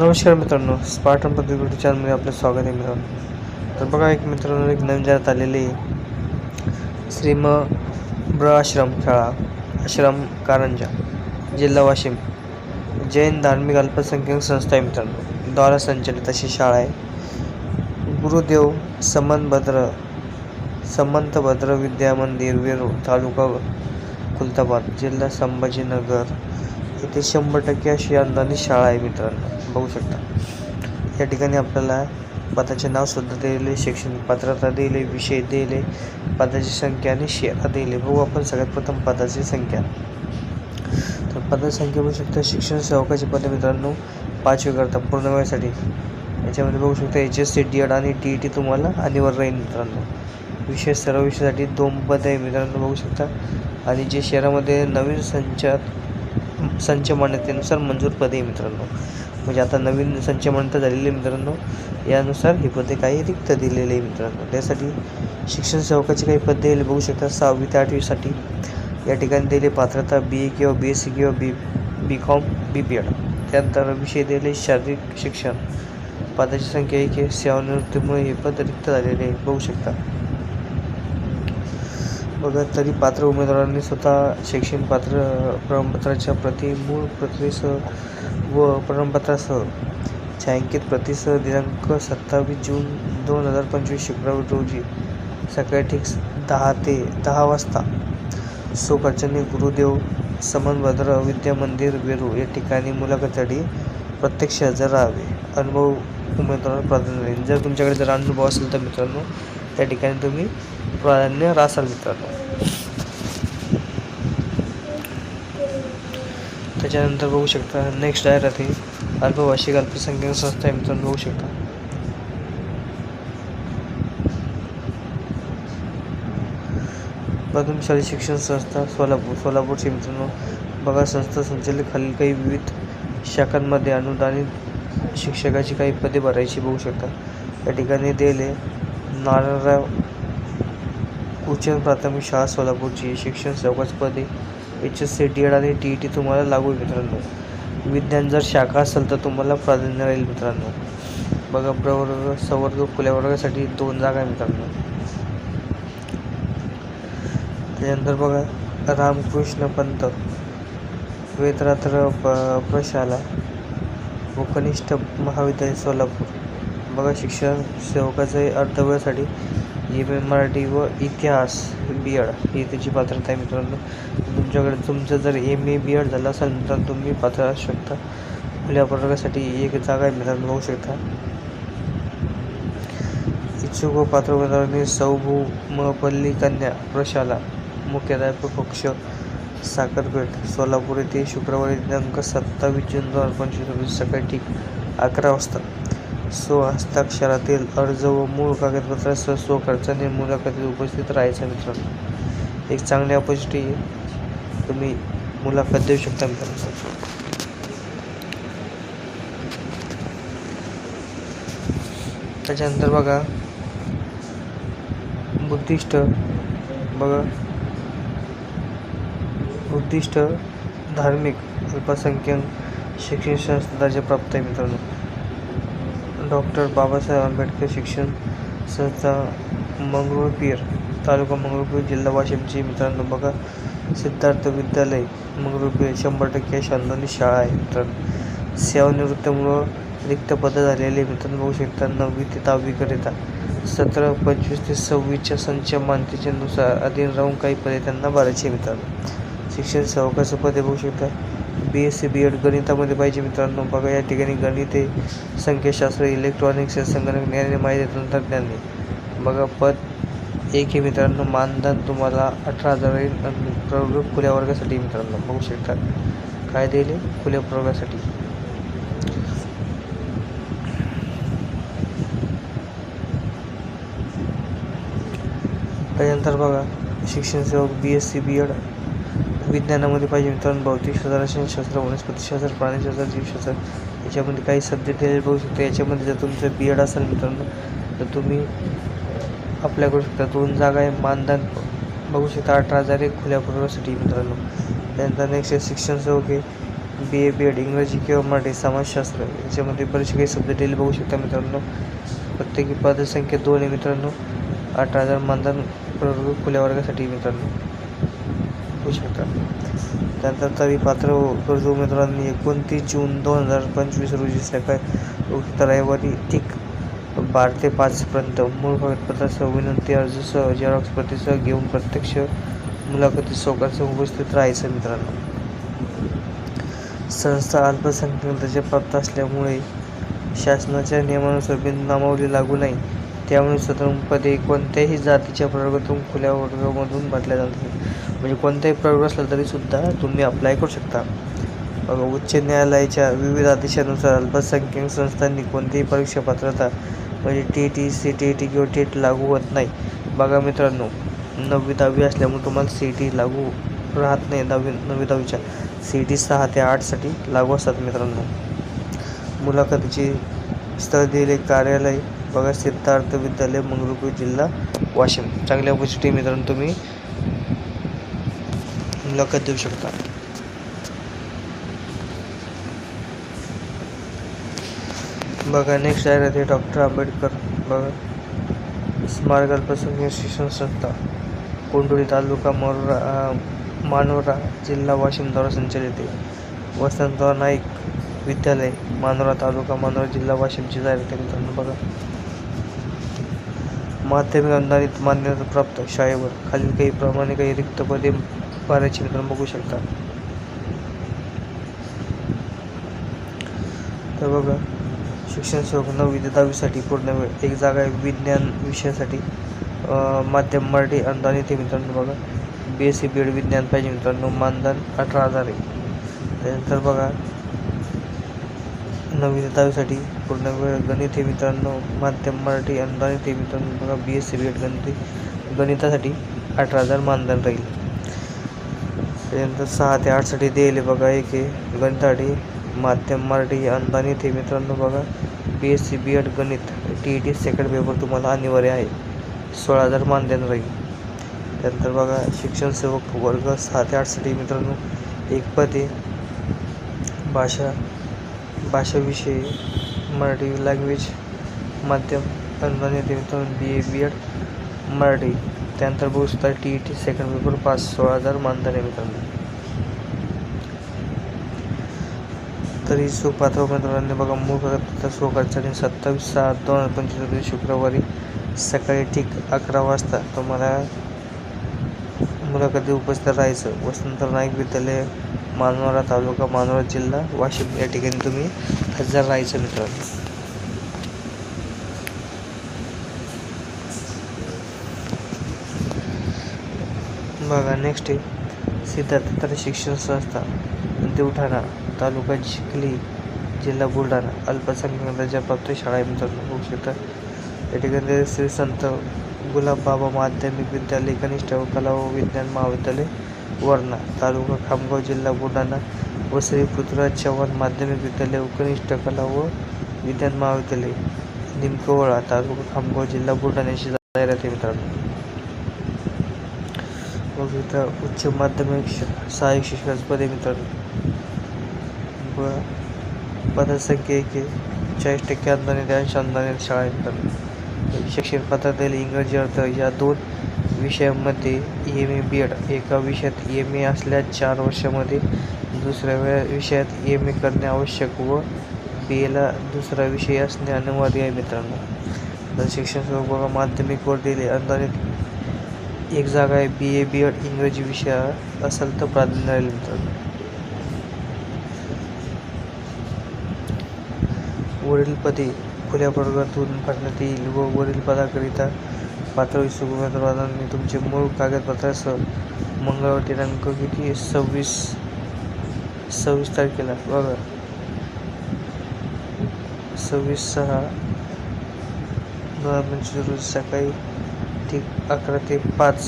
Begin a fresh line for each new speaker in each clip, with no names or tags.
नमस्कार मित्रांनो स्पार्टन पद्धती चॅनलमध्ये आपलं स्वागत आहे मित्रांनो. तर बघा एक मित्रांनो एक नवीन जाहिरात आलेली श्रीम ब्र आश्रम शाळा आश्रम कारंजा जिल्हा वाशिम. जैन धार्मिक अल्पसंख्याक संस्था आहे मित्रांनो. द्वारा संचलित अशी शाळा आहे. गुरुदेव समनभद्र समंतभद्र विद्या मंदिर वेरूळ तालुका खुलताबाद जिल्हा संभाजीनगर. इथे शंभर टक्के अशी अनुदानित शाळा आहे मित्रांनो. बघू शकता. या ठिकाणी आपल्याला पदाचे नावसुद्धा दिलेले शैक्षणिक पात्रता दिले विषय दिले पदाची संख्या आणि शेरा दिले बघू आपण सगळ्यात प्रथम पदाची संख्या. तर पदाची संख्या बघू शकता शिक्षण सेवकाची पदे मित्रांनो पाचवी करता पूर्ण वेळेसाठी. याच्यामध्ये बघू शकता H S C D Ed आणि टी ई टी तुम्हाला अनिवार्य राहील मित्रांनो. विषय सर्व विषयासाठी दोन पद आहे मित्रांनो बघू शकता. आणि जे शहरामध्ये नवीन संचात संच मान्यतेनुसार मंजूर पदे आहे मित्रांनो. म्हणजे आता नवीन संच झालेले मित्रांनो. यानुसार ही पदे काही रिक्त दिलेले आहे मित्रांनो. त्यासाठी शिक्षण सेवकाची काही पदे दिली बघू शकता. सहावी ते आठवीसाठी या ठिकाणी दिले पात्रता बी ए किंवा बी एस सी किंवा B B Com B P Ed त्यानंतर विषय दिले शारीरिक शिक्षण. पदाची संख्या एक आहे. सेवानिवृत्तीमुळे हे पद रिक्त झालेले आहे. बघू शकता. बघा तरी पात्र उमेदवारांनी स्वतः शैक्षणिक पात्र प्रमाणपत्राच्या प्रति मूळ प्रक्रियेसह व प्रमाणपत्रासह छायांकित प्रतीसह दिनांक सत्तावीस जून दोन हजार पंचवीस शुक्रवार रोजी सकाळी ठीक दहा ते दहा वाजता सोखर्चने गुरुदेव समनभद्र विद्या मंदिर वेरूळ या ठिकाणी मुलाखतीसाठी प्रत्यक्ष हजर राहावे. अनुभव उमेदवारांना प्राधान्य राहील जर तुमच्याकडे जर अनुभव असेल तर मित्रांनो त्या ठिकाणी तुम्ही प्राधान्य रासाल मित्रांनो त्याच्यानंतर बघू शकता नेक्स्ट आहे राहते अल्पभाषिक अल्पसंख्याक संस्था आहे मित्रांनो बघू शकता. प्रथम शालेय शिक्षण संस्था सोलापूर. सोलापूरची मित्रांनो बघा संस्था संचालित खालील काही विविध शाखांमध्ये अनुदानित शिक्षकाची काही पदे भरायची बघू शकता. या ठिकाणी दिले नारायणराव उच्च प्राथमिक शाळा सोलापूरची शिक्षण सेवकाची पदे H S C D Ed आणि टी ई टी तुम्हाला लागू आहे मित्रांनो. विज्ञान जर शाखा असेल तर तुम्हाला प्राधान्य राहील मित्रांनो. बघा प्रवर्ग सवर्ग खुल्या वर्गासाठी दोन जागा आहे मित्रांनो. त्यानंतर बघा रामकृष्ण पंत वेतरात्र प प्रशाला व कनिष्ठ महाविद्यालय सोलापूर. बघा शिक्षण सेवकाचे अर्धवेळासाठी एम ए मराठी व इतिहास बी एड ही त्याची पात्रता आहे मित्रांनो. तुमच्याकडे तुमचं जर एम ए बी एड झालं असेल तर तुम्ही पात्र असू शकता. खुल्या प्रवर्गासाठी एक जागा आहे मित्रांनो बघू शकता. इच्छुक व पात्र उमेदवारांनी सौभूमपल्ली कन्या प्रशाला मुख्याध्यापक पक्ष साखरपेठ सोलापूर येथे शुक्रवारी दिनांक सत्तावीस जून दोन हजार पंचवीस रोजी सकाळी ठीक अकरा वाजता स्व हस्ताक्षरातील अर्ज व मूळ कागदपत्रासह स्वखर्चाने मुलाखतीत उपस्थित राहायचं मित्रांनो एक चांगली ऑपॉर्च्युनिटी आहे तुम्ही मुलाखत देऊ शकता मित्रांनो त्याच्यानंतर बघा बुद्धिस्ट बघा. बुद्धिस्ट धार्मिक अल्पसंख्याक शिक्षण संस्था दर्जा प्राप्त आहे मित्रांनो. डॉक्टर बाबासाहेब आंबेडकर शिक्षण संस्था मंगरुळपीर तालुका मंगरुळपीर जिल्हा वाशिमची मित्रांनो बघा सिद्धार्थ विद्यालय मंगरुळपीर शंभर टक्के शांतनी शाळा आहे मित्रांनो. सेवानिवृत्तीमुळं रिक्त पदं झालेले मित्रांनो बघू शकता नववी ते दहावीकरिता. सतरा पंचवीस ते सव्वीसच्या संच मानतेच्यानुसार अधीन राहून काही पदे त्यांना भरायचे मित्रांनो. शिक्षण सेवकाचं पदे बघू शकता B S C B Ed गणितामध्ये पाहिजे मित्रांनो. बघा या ठिकाणी गणिते संख्याशास्त्र इलेक्ट्रॉनिक्स संगणक ज्ञान आणि माहिती तंत्रज्ञान बघा पद एक हे मित्रांनो मानधन तुम्हाला अठरा हजार प्रवर्ग खुल्या वर्गासाठी मित्रांनो. बघू शकता. काय दिले? खुल्या प्रवर्गासाठी त्यानंतर बघा शिक्षण सेवक B S C B Ed विज्ञानामध्ये पाहिजे मित्रांनो भौतिकशास्त्र रसायनशास्त्र वनस्पतीशास्त्र प्राणीशास्त्र जीवशास्त्र याच्यामध्ये काही सब्जेक्ट हे बघू शकता. याच्यामध्ये जर तुमचं बी एड असेल मित्रांनो तर तुम्ही अप्लाय करू शकता. दोन जागा आहे मानधन. बघू शकता अठरा हजार एक खुल्या प्रवर्गासाठी मित्रांनो. त्यानंतर नेक्स्ट शिक्षण सेवक बी ए बी एड इंग्रजी किंवा मराठी समाजशास्त्र. याच्यामध्ये बरेचसे काही शब्द डेली बघू शकता मित्रांनो. प्रत्येकी पदसंख्या दोन आहे मित्रांनो. अठरा हजार मानधन खुल्या वर्गासाठी मित्रांनो. होऊ शकता त्यानंतर तरी पात्र कर्ज उमेदवारांनी एकोणतीस जून दोन हजार पंचवीस रोजी सकाळी उक्त रविवारी ठीक बारा ते पाचपर्यंत मूळ कागदपत्रासह विनंती अर्जसह झेरॉक्स प्रतिसह घेऊन प्रत्यक्ष मुलाखती सोकासह उपस्थित राहायचं मित्रांनो. संस्था अल्पसंख्याक प्राप्त असल्यामुळे शासनाच्या नियमानुसार बिननामावली लागू नाही त्यामुळे स्वतंत्र पदे कोणत्याही जातीच्या प्रवर्गातून खुल्या वर्गामधून भरल्या जातात. म्हणजे कोणताही प्रवर्ग असला तरीसुद्धा तुम्ही अप्लाय करू शकता. बघा उच्च न्यायालयाच्या विविध आदेशानुसार अल्पसंख्याक संस्थांनी कोणतीही परीक्षा पात्रता म्हणजे T T C T T किंवा टेट लागू होत नाही. बघा मित्रांनो नववी दहावी असल्यामुळे तुम्हाला सी टी लागू राहत नाही. दहावी नववी दहावीच्या सी टी सहा ते आठसाठी लागू असतात मित्रांनो. मुलाखतीचे स्थळ दिले कार्यालय बघा सिद्धार्थ विद्यालय मंगळूर जिल्हा वाशिम. चांगल्या गोष्टी मित्रांनो तुम्ही मुलाखत देऊ शकता. बघा नेक्स्ट आहे ते डॉक्टर आंबेडकर. बघा. स्मारक अल्पसंख्याक शिक्षण संस्था कोंडोळी तालुका मोरा मानोरा जिल्हा वाशिम द्वारा संचलित आहे. वसंतराव नाईक विद्यालय मानोरा तालुका मानोरा जिल्हा वाशिमची जाहिरात आहे मित्रांनो बघा. माध्यमिक अनुदानित मान्यता प्राप्त शाळेवर. खालील काही प्रमाणे काही रिक्त पदे भरायची मित्रांनो बघू शकता. तर बघा शिक्षण सुरू नववी ते दहावीसाठी पूर्ण वेळ एक जागा आहे विज्ञान विषयासाठी. माध्यम मराठी अनुदानित येते मित्रांनो बघा. B S C B Ed विज्ञान पाहिजे मित्रांनो मानधन अठरा हजार आहे. त्यानंतर बघा नववी ते दहावीसाठी पूर्ण वेळ गणित हे मित्रांनो माध्यम मराठी अनुदानित येते मित्रांनो. बघा B S C B Ed गणित गणितासाठी अठरा हजार मानधन राहील. त्यानंतर सहा ते आठसाठी दिले बघा एक आहे गणिताडी माध्यम मराठी अनुदानित हे मित्रांनो बघा B S C B Ed गणित T E T second paper तुम्हाला अनिवार्य आहे. सोळा हजार मानधन राहील. त्यानंतर बघा शिक्षण सेवक वर्ग सहा ते आठसाठी मित्रांनो एक पदे भाषा भाषाविषयी मराठी लँग्वेज माध्यम अनुदानित आहे मित्रांनो बी ए बी एड मराठी. त्यानंतर बघू शकता T E T second paper pass सोळा हजार मानधन आहे मित्रांनो. तरी सुपात्र उमेदवारांनी बघा मूळ कागदपत्र आणि सत्तावीस सहा दोन हजार पंचवीस शुक्रवारी सकाळी ठीक अकरा वाजता तुम्हाला मुलाखती उपस्थित राहायचं. वसंत नाईक विद्यालय मानोरा तालुका मानोरा जिल्हा वाशिम. या ठिकाणी तुम्ही हजर राहायचं मित्रांनो. बघा नेक्स्ट आहे. सिद्धार्थ शिक्षण संस्था. देवठाणा तालुका चिखली जिल्हा बुलढाणा. अल्पसंख्याकांच्या प्राप्त शाळा आहे मित्रांनो हो, बघू शकता या ठिकाणी श्री संत गुलाबबाबा माध्यमिक विद्यालय कनिष्ठ व कला व विज्ञान महाविद्यालय वर्णा तालुका खामगाव जिल्हा बुलढाणा व श्री पृथ्वीराज चव्हाण माध्यमिक विद्यालय व कनिष्ठ कला व विज्ञान महाविद्यालय निमकवळा तालुका खामगाव जिल्हा बुलढाणा याची जाहिरात आहे मित्रांनो. मग इथं उच्च माध्यमिक श- सहाय्यक शिक्षकाचं पद आहे मित्रांनो. व पदसंख्या एक चाळीस टक्के अनुदानित ऐंशी अनुदानित शाळा आहे मित्रांनो. शिक्षण पात्रतेला इंग्रजी अर्थ या दोन विषयांमध्ये एम ए बी एड एका विषयात एम ए असल्या चार वर्षामध्ये दुसऱ्या वे- विषयात एम ए करणे आवश्यक व बी एला दुसरा विषय असणे अनिवार्य आहे मित्रांनो. शिक्षण सेवा माध्यमिक माध्यमिकवर दिले. अनुदानित एक जागा आहे बी ए बी एड इंग्रजी विषय असेल तर प्राधान्य राहील वरील पदे खुल्या प्रवर्गातून भरण्यात येईल व वरील पदाकरिता पात्र इच्छुक उमेदवारांनी तुमचे मूळ कागदपत्रासह मंगळवार दिनांक किती? सव्वीस सव्वीस तारखेला. बघा. सव्वीस सहा दोन हजार पंचवीस रोजी सकाळी ते अकरा ते पाच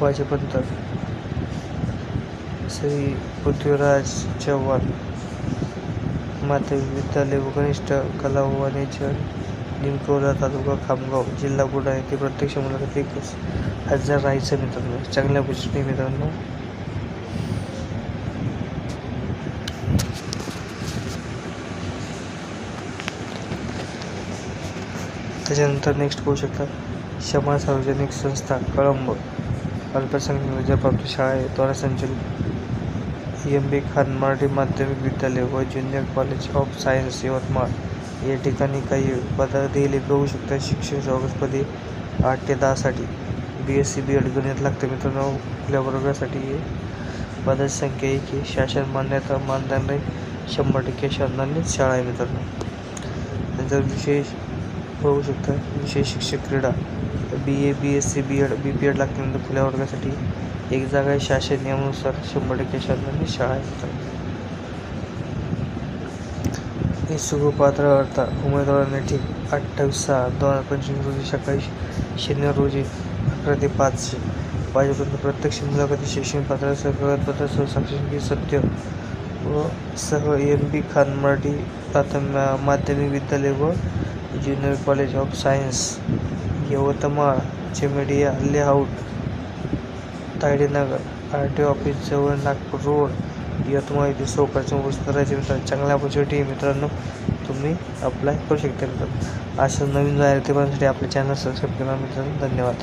वाजेपर्यंत. श्री पृथ्वीराज चव्हाण माता विद्यालय व कनिष्ठ कला वाणिज्य निमकोला तालुका खामगाव जिल्हा बुडा येथे प्रत्यक्ष एक हजार राहायचं मित्रांनो. चांगल्या गोष्टी मित्रांनो. त्याच्यानंतर नेक्स्ट पाहू शकता. शमा सार्वजनिक संस्था कळंब अल्पसंख्याक विद्याप्राप्त शाळा आहे द्वारा संचलित. एम. बी. खान मराठी माध्यमिक विद्यालय व junior college of science Yavatmal या ठिकाणी काही पदं दिले बघू शकता. शिक्षण सभापती आठ ते दहासाठी B S C B Ed गणित लागते. मित्रांनो आपल्या वर्गासाठी पदाची संख्या एक आहे. शासन मान्यता मानदंड शंभर टक्के शासनानेच शाळा आहे मित्रांनो. नंतर विशेष बघू शकता. विशेष शिक्षक क्रीडा. B A B S C B Ed B P Ed लागल्यानंतर खुल्या वर्गासाठी एक जागा आहे शासन नियमानुसार शंभर टक्के शासनाने शाळा आहे हे सुखपात्र पात्र उमेदवारांनी ठीक अठ्ठावीस सहा दोन हजार पंचवीस रोजी सकाळी शनिवार रोजी अकरा ते पाच वाजेपर्यंत प्रत्यक्ष मुलाखती शैक्षणिक पात्र कागदपत्र साक्षी सत्य. व सह एम बी खान मराठी प्राथमिक माध्यमिक विद्यालय व junior college of science Yavatmal चिमेडिया layout Taydenagar R T office जवळ नागपूर रोड यवतमाळ येथे सोकाळच्या उपस्थित राहायचे मित्रांनो चांगल्या ऑपॉर्च्युनिटी मित्रांनो तुम्ही अप्लाय करू शकता मित्रांनो. अशा नवीन जाहिराती पाहण्यासाठी आपल्या चॅनल सबस्क्राईब करा मित्रांनो. धन्यवाद.